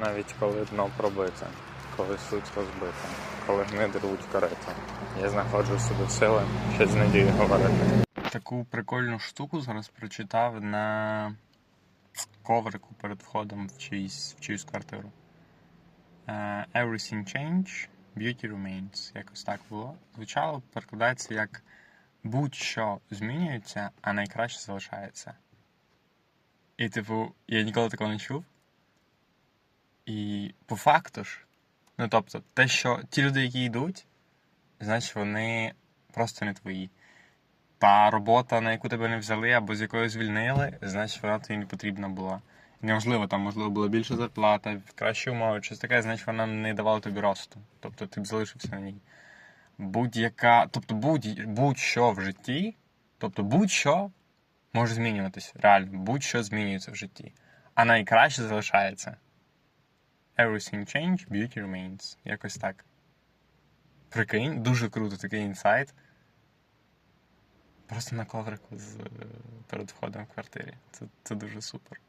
навіть коли дно пробите, коли суть розбита, коли гниди рвуть корито. Я знаходжу собі сили, щось з надією говорити. Таку прикольну штуку зараз прочитав на коврику перед входом в чиюсь, в чиюсь квартиру. Е, Everything change, beauty remains. Якось так було. Звучало, перекладається як будь-що змінюється, а найкраще залишається. І, типу, я ніколи такого не чув. І по факту ж, ну тобто, те, що ті люди, які йдуть, значить вони просто не твої. Та робота, на яку тебе не взяли або з якої звільнили, значить вона тобі не потрібна була. Неможливо, там, можливо, була більша зарплата, кращі умови, щось таке, значить вона не давала тобі росту. Тобто ти б залишився на ній. Будь-яка, тобто будь, будь-що в житті, тобто будь-що може змінюватися. Реально, будь-що змінюється в житті. А найкраще залишається. Everything change, beauty remains. Якось так. Прикинь, дуже круто такий інсайт. Просто на коврику з, е, перед входом в квартирі. Це, це дуже супер.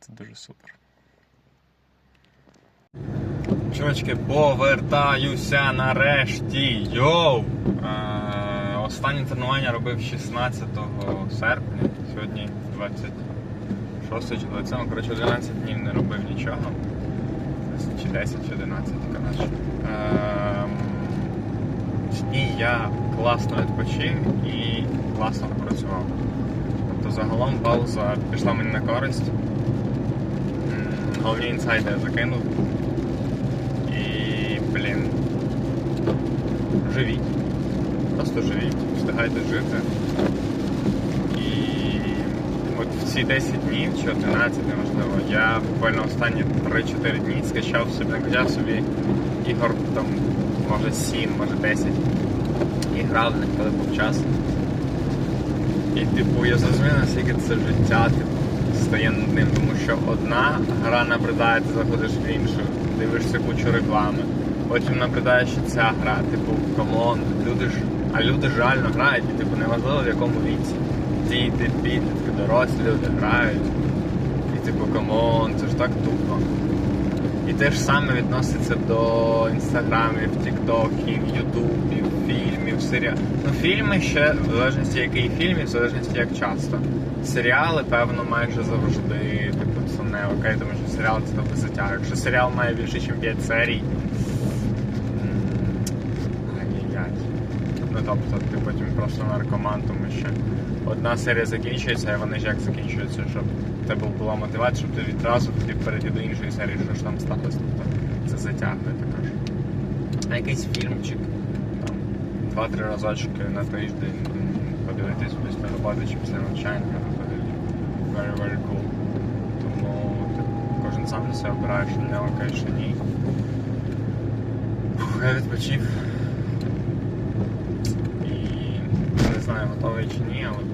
Це дуже супер. Чувачки, повертаюся нарешті. Йоу! Е, останнє тренування робив 16 серпня. Сьогодні 26 чи 27. Коротше, 11 днів не робив нічого. Чи 10, чи 11, коротше. Ем, і я класно відпочив і класно попрацював. Тобто загалом пауза пішла мені на користь. Головні інсайти я закинув. І, блін. Живіть. Просто живіть, встигайте жити. В ці 10 днів чи 11, неважливо, я буквально останні 3-4 дні скачав собі, накачав собі ігор там, може 7, може 10. І грав них, коли був час. І типу я зрозумів, наскільки це життя типу, стає нудним, тому що одна гра набридає, ти заходиш в іншу, дивишся кучу реклами. Потім набридає ще ця гра, типу, камон, люди ж. А люди ж реально грають, і типу неважливо в якому віці. Діти, підлітки, дорослі люди грають. І типу, камон, це ж так тупо. І те ж саме відноситься до інстаграмів, тіктоків, ютубів, фільмів, серіалів. Ну, фільми ще в залежності який фільм, і в залежності як часто. Серіали, певно, майже завжди, типу, це не окей, тому що серіал це затяг. Якщо серіал має більше, ніж 5 серій. Тобто ти потім просто наркоман, тому що одна серія закінчується, а вони ж як закінчуються, щоб в тебе була мотивація, щоб ти відразу хотів перейти до іншої серії, що ж там сталося. Тобто це затягує також. А якийсь фільмчик, там, два-три разочки на тиждень подивитись після роботи чи після навчання виходить very very cool. Тому ти кожен сам для себе обирає, що не окей, що ні. Я відпочив. Готовий чи ні, але